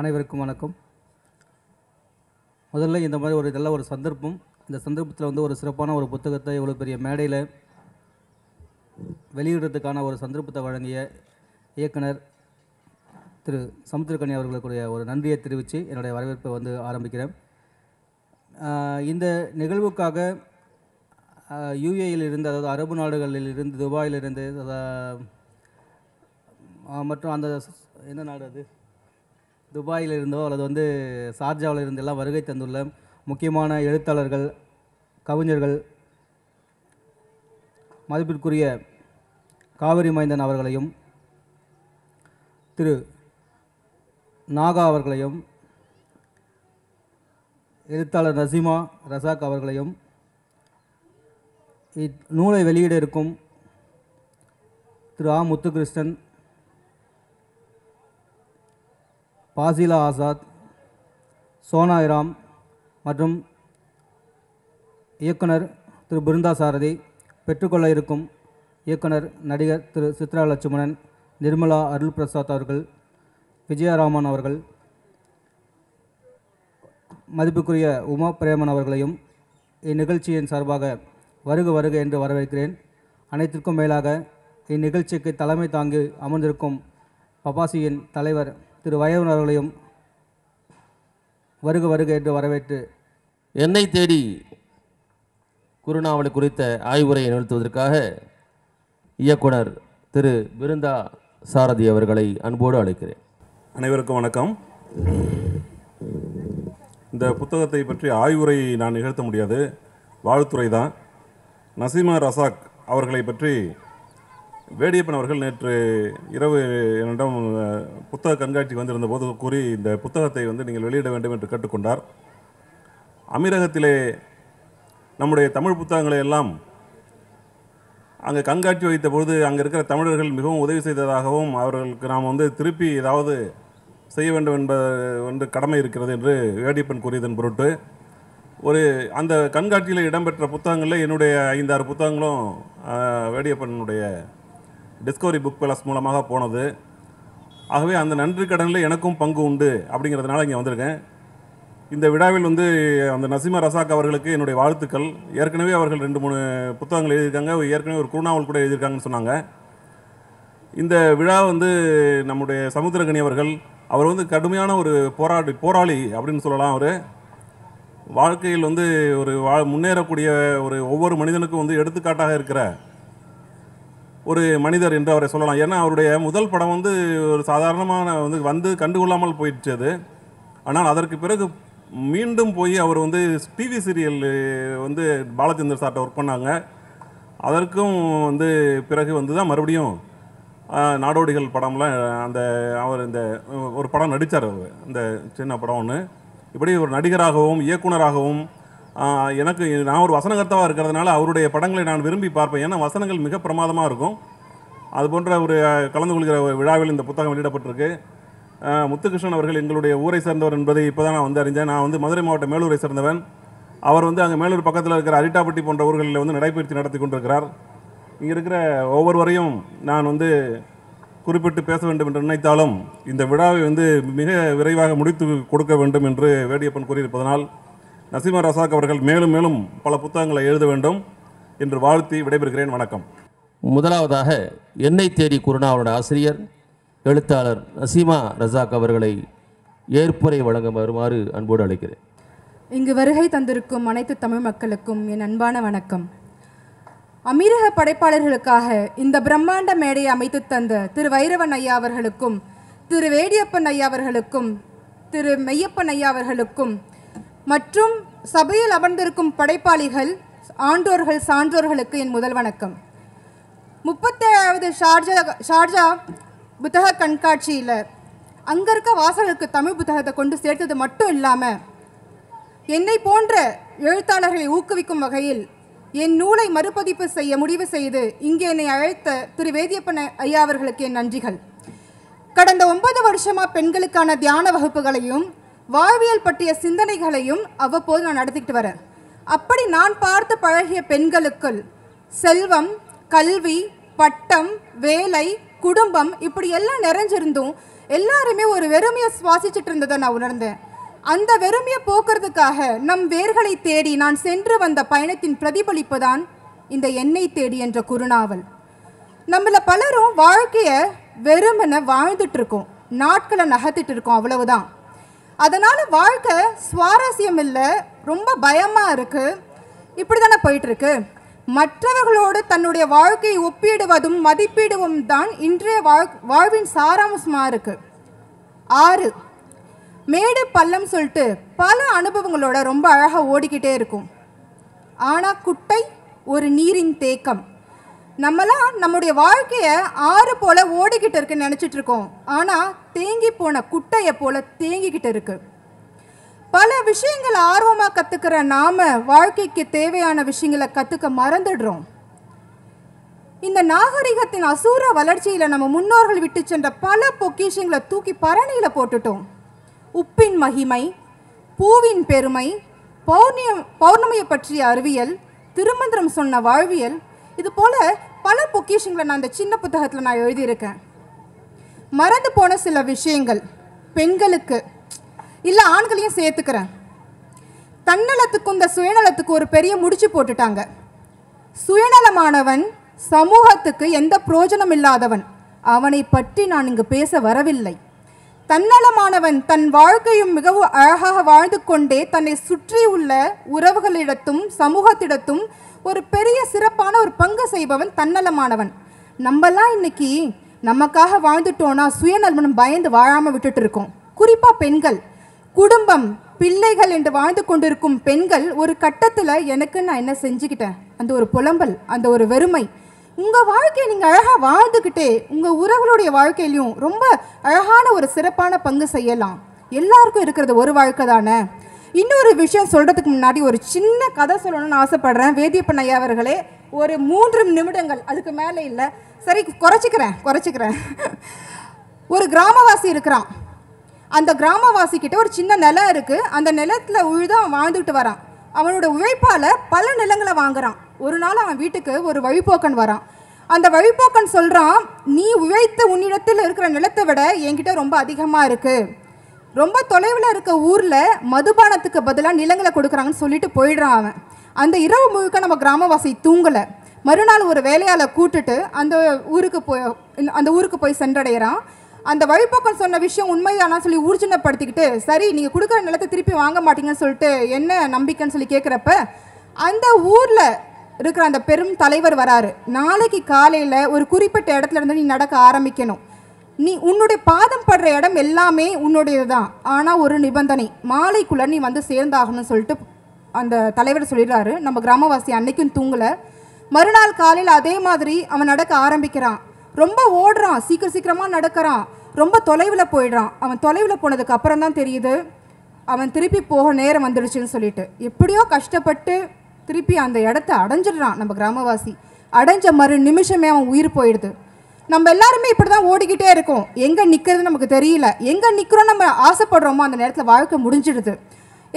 அனைவருக்கும் வணக்கம். முதல்ல இந்த மாதிரி ஒரு நல்ல ஒரு சந்தர்ப்பம். இந்த சந்தர்ப்பத்தில் வந்து ஒரு சிறப்பான ஒரு புத்தகத்தை இவ்வளோ பெரிய மேடையில் வெளியிடுறதுக்கான ஒரு சந்தர்ப்பத்தை வழங்கிய இயக்குனர் திரு சமுத்திரக்கனி அவர்களுக்குடைய ஒரு நன்றியை தெரிவித்து என்னுடைய வரவேற்பை வந்து ஆரம்பிக்கிறேன். இந்த நிகழ்வுக்காக யூஏயில் இருந்து அதாவது அரபு நாடுகளில் இருந்து துபாயிலிருந்து மற்றும் அந்த என்ன நாடு அது? துபாயில் இருந்தோ அல்லது வந்து ஷார்ஜாவில் இருந்தெல்லாம் வருகை தந்துள்ள முக்கியமான எழுத்தாளர்கள் கவிஞர்கள் மதிப்பிற்குரிய காவிரி மைந்தன் அவர்களையும் திரு நாகா அவர்களையும் எழுத்தாளர் நசிமா ரசாக் அவர்களையும் இந்நூலை வெளியிட இருக்கும் திரு ஆ முத்துகிருஷ்ணன் பாசிலா ஆசாத் சோனா இராம் மற்றும் இயக்குனர் திரு பிருந்தா சாரதி பெற்றுக்கொள்ள இருக்கும் இயக்குனர் நடிகர் திரு சித்ரா லட்சுமணன் நிர்மலா அருள் பிரசாத் அவர்கள் விஜயராமன் அவர்கள் மதிப்புக்குரிய உமா பிரேமன் அவர்களையும் இந்நிகழ்ச்சியின் சார்பாக வருக வருக என்று வரவேற்கிறேன். அனைத்திற்கும் மேலாக இந்நிகழ்ச்சிக்கு தலைமை தாங்கி அமர்ந்திருக்கும் பபாசியின் தலைவர் திரு வயவன் அவர்களையும் வருக வருக என்று வரவேற்று என்னை தேடி குருநாவலை குறித்த ஆய்வுரையை நிறுத்துவதற்காக இயக்குனர் திரு பிருந்தா சாரதி அவர்களை அன்போடு அழைக்கிறேன். அனைவருக்கும் வணக்கம். இந்த புத்தகத்தை பற்றி ஆய்வுரை நான் நிகழ்த்த முடியாது. வாழ்த்துறை தான். நசீமா ரசாக் அவர்களை பற்றி வேடியப்பன் அவர்கள் நேற்று இரவு என்னிடம் புத்தக கண்காட்சிக்கு வந்திருந்த போது கூறி இந்த புத்தகத்தை வந்து நீங்கள் வெளியிட வேண்டும் என்று கேட்டுக்கொண்டார். அமீரகத்திலே நம்முடைய தமிழ் புத்தகங்களை எல்லாம் அங்கே கண்காட்சி வைத்த பொழுது அங்கே இருக்கிற தமிழர்கள் மிகவும் உதவி செய்ததாகவும் அவர்களுக்கு நாம் வந்து திருப்பி ஏதாவது செய்ய வேண்டும் என்ப என்று கடமை இருக்கிறது என்று வேடியப்பன் கூறியதன் பொருட்டு ஒரு அந்த கண்காட்சியில் இடம்பெற்ற புத்தகங்களில் என்னுடைய ஐந்தாறு புத்தகங்களும் வேடியப்பனுடைய டிஸ்கவரி புக் பிளஸ் மூலமாக போனது. ஆகவே அந்த நன்றி கடனில் எனக்கும் பங்கு உண்டு அப்படிங்கிறதுனால இங்கே வந்திருக்கேன். இந்த விழாவில் வந்து அந்த நசிமா ரசாக் அவர்களுக்கு என்னுடைய வாழ்த்துக்கள். ஏற்கனவே அவர்கள் ரெண்டு மூணு புத்தகங்கள் எழுதியிருக்காங்க. ஏற்கனவே ஒரு குருநாவல் கூட எழுதியிருக்காங்கன்னு சொன்னாங்க. இந்த விழா வந்து நம்முடைய சமுத்திரகனி அவர்கள் அவர் வந்து கடுமையான ஒரு போராடி போராளி அப்படின்னு சொல்லலாம் அவர். வாழ்க்கையில் வந்து ஒரு வா முன்னேறக்கூடிய ஒரு ஒவ்வொரு மனிதனுக்கும் வந்து எடுத்துக்காட்டாக இருக்கிற ஒரு மனிதர் என்று அவரை சொல்லலாம். ஏன்னா அவருடைய முதல் படம் வந்து ஒரு சாதாரணமான வந்து வந்து கண்டுகொள்ளாமல் போயிடுச்சு அது. ஆனால் அதற்கு பிறகு மீண்டும் போய் அவர் வந்து டிவி சீரியல் வந்து பாலச்சந்தர் சார்ட்ட ஒர்க் பண்ணாங்க. அதற்கும் வந்து பிறகு வந்து தான் மறுபடியும் நாடோடிகள் படம்லாம் அந்த அவர் இந்த ஒரு படம் நடித்தார் அவர். அந்த சின்ன படம் ஒன்று இப்படி ஒரு நடிகராகவும் இயக்குனராகவும் எனக்கு நான் ஒரு வசனகர்த்தாவாக இருக்கிறதுனால அவருடைய படங்களை நான் விரும்பி பார்ப்பேன். ஏன்னா வசனங்கள் மிக பிரமாதமாக இருக்கும். அது போன்ற ஒரு கலந்து கொள்கிற ஒரு விழாவில் இந்த புத்தகம் வெளியிடப்பட்டிருக்கு. முத்துகிருஷ்ணன் அவர்கள் எங்களுடைய ஊரை சேர்ந்தவர் என்பதை இப்போ தான் நான் வந்து அறிஞ்சேன் நான் வந்து மதுரை மாவட்ட மேலூரை சேர்ந்தவன். அவர் வந்து அங்கே மேலூர் பக்கத்தில் இருக்கிற அரிட்டாப்பட்டி போன்ற ஊர்களில் வந்து நடைபயிற்சி நடத்தி கொண்டிருக்கிறார். இங்கே இருக்கிற ஒவ்வொருவரையும் நான் வந்து குறிப்பிட்டு பேச வேண்டும் என்று நினைத்தாலும் இந்த விழாவை வந்து மிக விரைவாக முடித்து கொடுக்க வேண்டும் என்று வேடியப்பன் கூறியிருப்பதனால் நசீமா ரசாக் அவர்கள் மேலும் மேலும் பல புத்தகங்களை எழுத வேண்டும் என்று வாழ்த்தி விடைபெறுகிறேன். வணக்கம். முதலாவதாக என்னை தேடி குருநாவலோட ஆசிரியர் எழுத்தாளர் நசீமா ரசாக் அவர்களை ஏற்புரை வழங்க வருமாறு அன்போடு அழைக்கிறேன். இங்கு வருகை தந்திருக்கும் அனைத்து தமிழ் மக்களுக்கும் என் அன்பான வணக்கம். அமீரக படைப்பாளர்களுக்காக இந்த பிரம்மாண்ட மேடையை அமைத்து தந்த திரு வைரவன் ஐயா அவர்களுக்கும் திரு வேடியப்பன் ஐயா அவர்களுக்கும் திரு மெய்யப்பன் ஐயா அவர்களுக்கும் மற்றும் சபையில் அமர்ந்திருக்கும் படைப்பாளிகள் ஆண்டோர்கள் சான்றோர்களுக்கு என் முதல் வணக்கம். முப்பத்தேழாவது ஷார்ஜா ஷார்ஜா புத்தக கண்காட்சியில் அங்கே இருக்க வாசகர்களுக்கு தமிழ் புத்தகத்தை கொண்டு சேர்த்தது மட்டும் இல்லாமல் என்னை போன்ற எழுத்தாளர்களை ஊக்குவிக்கும் வகையில் என் நூலை மறுபதிப்பு செய்ய முடிவு செய்து இங்கே என்னை அழைத்த திரு வேதியப்பன் ஐயா அவர்களுக்கு என் நன்றிகள். கடந்த ஒன்பது வருஷமாக பெண்களுக்கான தியான வகுப்புகளையும் வாழ்வியல் பற்றிய சிந்தனைகளையும் அவ்வப்போது நான் நடத்திக்கிட்டு வரேன். அப்படி நான் பார்த்து பழகிய பெண்களுக்குள் செல்வம் கல்வி பட்டம் வேலை குடும்பம் இப்படி எல்லாம் நிறைஞ்சிருந்தும் எல்லாருமே ஒரு வெறுமையை சுவாசிச்சுட்டு இருந்ததை நான் உணர்ந்தேன். அந்த வெறுமையை போக்குறதுக்காக நம் வேர்களை தேடி நான் சென்று வந்த பயணத்தின் பிரதிபலிப்பு தான் இந்த எண்ணெய் தேடி என்ற குறுநாவல். நம்மள பலரும் வாழ்க்கையை வெறுமனை வாழ்ந்துட்டு இருக்கோம். நாட்களை நகர்த்திட்டு இருக்கோம். அவ்வளவுதான். அதனால் வாழ்க்கை சுவாரஸ்யம் இல்லை ரொம்ப பயமாக இருக்குது இப்படி தானே போயிட்டுருக்கு. மற்றவர்களோடு தன்னுடைய வாழ்க்கையை ஒப்பிடுவதும் மதிப்பிடுவதும் தான் இன்றைய வாழ் வாழ்வின் சாராம்சமாக இருக்குது ஆறு மேடு பள்ளம் சொல்லிட்டு பல அனுபவங்களோட ரொம்ப அழகாக ஓடிக்கிட்டே இருக்கும். ஆனால் குட்டை ஒரு நீரின் தேக்கம். நம்மலாம் நம்முடைய வாழ்க்கையை ஆறு போல ஓடிக்கிட்டு இருக்குன்னு நினச்சிட்டு இருக்கோம். ஆனால் தேங்கி போன குட்டையை போல தேங்கிக்கிட்டு இருக்கு. பல விஷயங்களை ஆர்வமாக கற்றுக்கிற நாம் வாழ்க்கைக்கு தேவையான விஷயங்களை கற்றுக்க மறந்துடுறோம். இந்த நாகரிகத்தின் அசூர வளர்ச்சியில் நம்ம முன்னோர்கள் விட்டு சென்ற பல பொக்கிஷங்களை தூக்கி பரணியில் போட்டுட்டோம். உப்பின் மகிமை பூவின் பெருமை பௌர்ணியம் பௌர்ணமியை பற்றிய அறிவியல் திருமந்திரம் சொன்ன வாழ்வியல் இது போல பல பொக்கிஷங்களை நான் அந்த சின்ன புத்தகத்தில் நான் எழுதியிருக்கேன். மறந்து போன சில விஷயங்கள் பெண்களுக்கு இல்லை ஆண்களையும் சேர்த்துக்கிறேன். தன்னலத்துக்கும் இந்த சுயநலத்துக்கும் ஒரு பெரிய முடிச்சு போட்டுட்டாங்க. சுயநலமானவன் சமூகத்துக்கு எந்த பிரயோஜனம் இல்லாதவன் அவனை பற்றி நான் இங்கு பேச வரவில்லை. தன்னலமானவன் தன் வாழ்க்கையும் மிகவும் அழகாக வாழ்ந்து கொண்டே தன்னை சுற்றியுள்ள உறவுகளிடத்தும் சமூகத்திடத்தும் ஒரு பெரிய சிறப்பான ஒரு பங்கு செய்பவன் தன்னலமானவன். நம்மலாம் இன்னைக்கு நமக்காக வாழ்ந்துட்டோன்னா சுயநலமனம் பயந்து வாழாமல் விட்டுட்டு இருக்கோம். குறிப்பாக பெண்கள். குடும்பம் பிள்ளைகள் என்று வாழ்ந்து கொண்டிருக்கும் பெண்கள் ஒரு கட்டத்தில் எனக்கு நான் என்ன செஞ்சுக்கிட்டேன்? அந்த ஒரு புலம்பல் அந்த ஒரு வெறுமை உங்கள் வாழ்க்கையை நீங்கள் அழகாக வாழ்ந்துக்கிட்டே உங்கள் உறவுகளுடைய வாழ்க்கையிலையும் ரொம்ப அழகான ஒரு சிறப்பான பங்கு செய்யலாம். எல்லாருக்கும் இருக்கிறது ஒரு வாழ்க்கை தானே? இன்னொரு விஷயம் சொல்கிறதுக்கு முன்னாடி ஒரு சின்ன கதை சொல்லணும்னு ஆசைப்படுறேன். வேதியப்பன் ஐயா அவர்களே ஒரு மூன்று நிமிடங்கள் அதுக்கு மேலே இல்லை. சரி குறைச்சிக்கிறேன் குறைச்சிக்கிறேன். ஒரு கிராமவாசி இருக்கிறான். அந்த கிராமவாசி கிட்ட ஒரு சின்ன நிலம் இருக்குது அந்த நிலத்தில் உழுதான் அவன் வாழ்ந்துட்டு வரான். அவனோட உழைப்பால் பல நிலங்களை வாங்குறான். ஒரு நாள் அவன் வீட்டுக்கு ஒரு வழிபோக்கன் வரான். அந்த வழிபோக்கன் சொல்கிறான் நீ உழைத்த உன்னிடத்தில் இருக்கிற நிலத்தை விட என்கிட்ட ரொம்ப அதிகமாக இருக்குது ரொம்ப தொலைவில் இருக்க ஊரில் மதுபானத்துக்கு பதிலாக நிலங்களை கொடுக்குறாங்கன்னு சொல்லிட்டு போயிடுறான் அவன். அந்த இரவு முழுக்க நம்ம கிராமவாசி தூங்கலை. மறுநாள் ஒரு வேலையால் கூட்டுட்டு அந்த ஊருக்கு போய் அந்த ஊருக்கு போய் சென்றடைகிறான் அந்த வழிபோக்கன் சொன்ன விஷயம் உண்மைதானா சொல்லி ஊர்ஜினப்படுத்திக்கிட்டு சரி நீங்கள் கொடுக்குற நிலத்தை திருப்பி வாங்க மாட்டீங்கன்னு சொல்லிட்டு என்ன நம்பிக்கைன்னு சொல்லி கேட்குறப்ப அந்த ஊரில் இருக்கிற அந்த பெரும் தலைவர் வராரு. நாளைக்கு காலையில் ஒரு குறிப்பிட்ட இடத்துல இருந்து நீ நடக்க ஆரம்பிக்கணும். நீ உன்னுடைய பாதம் படுற இடம் எல்லாமே உன்னுடையது தான் ஆனால் ஒரு நிபந்தனை மாலைக்குள்ள நீ வந்து சேர்ந்தாகணும்னு சொல்லிட்டு அந்த தலைவர் சொல்லிடுறாரு. நம்ம கிராமவாசி அன்னைக்கும் தூங்கலை. மறுநாள் காலையில் அதே மாதிரி அவன் நடக்க ஆரம்பிக்கிறான். ரொம்ப ஓடுறான் சீக்கிரம் சீக்கிரமாக நடக்கிறான். ரொம்ப தொலைவில் போயிடுறான். அவன் தொலைவில் போனதுக்கு அப்புறம் தான் தெரியுது அவன் திருப்பி போக நேரம் வந்துடுச்சுன்னு சொல்லிட்டு. எப்படியோ கஷ்டப்பட்டு திருப்பி அந்த இடத்த அடைஞ்சிடுறான் நம்ம கிராமவாசி. அடைஞ்ச மறு நிமிஷமே அவன் உயிர் போயிடுது. நம்ம எல்லாருமே இப்படி தான் ஓடிக்கிட்டே இருக்கோம். எங்கே நிற்கிறது நமக்கு தெரியல. எங்கே நிற்கிறோம் நம்ம ஆசைப்படுறோமோ அந்த நேரத்தில் வாழ்க்கை முடிஞ்சிடுது.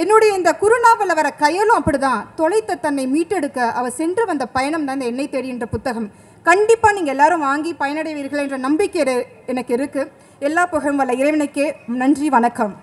என்னுடைய இந்த குறுநாவல வர கையலும் அப்படிதான். தொலைத்த தன்னை மீட்டெடுக்க அவள் சென்று வந்த பயணம் தான் இந்த எண்ணெய் தேடி என்ற புத்தகம். கண்டிப்பாக நீங்கள் எல்லாரும் வாங்கி பயனடைவீர்கள் என்ற நம்பிக்கை எனக்கு இருக்குது எல்லா புகழும் வல்ல இறைவனுக்கே. நன்றி வணக்கம்.